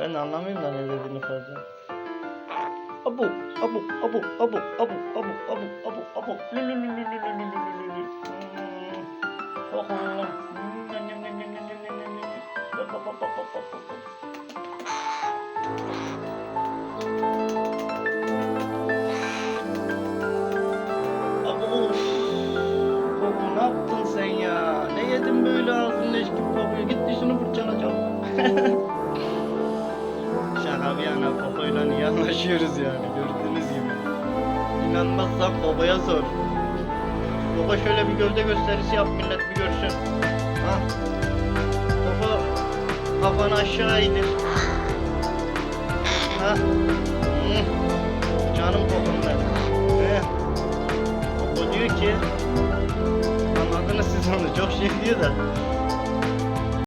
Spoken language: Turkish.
Ben anlamıyorum da ne dediğini fazla. Abu, abu, abu, abu, abu, abu, abu, abu, abu. Lü lü lü Bir yana babayla iyi anlaşıyoruz yani gördüğünüz gibi. İnanmazsan babaya sor. Baba şöyle bir gövde gösterisi yap millet bir görsün. Ha? Baba kafanı aşağı indir. Ha? Canım benim. He. Diyor ki anladınız siz onu çok şey diyor da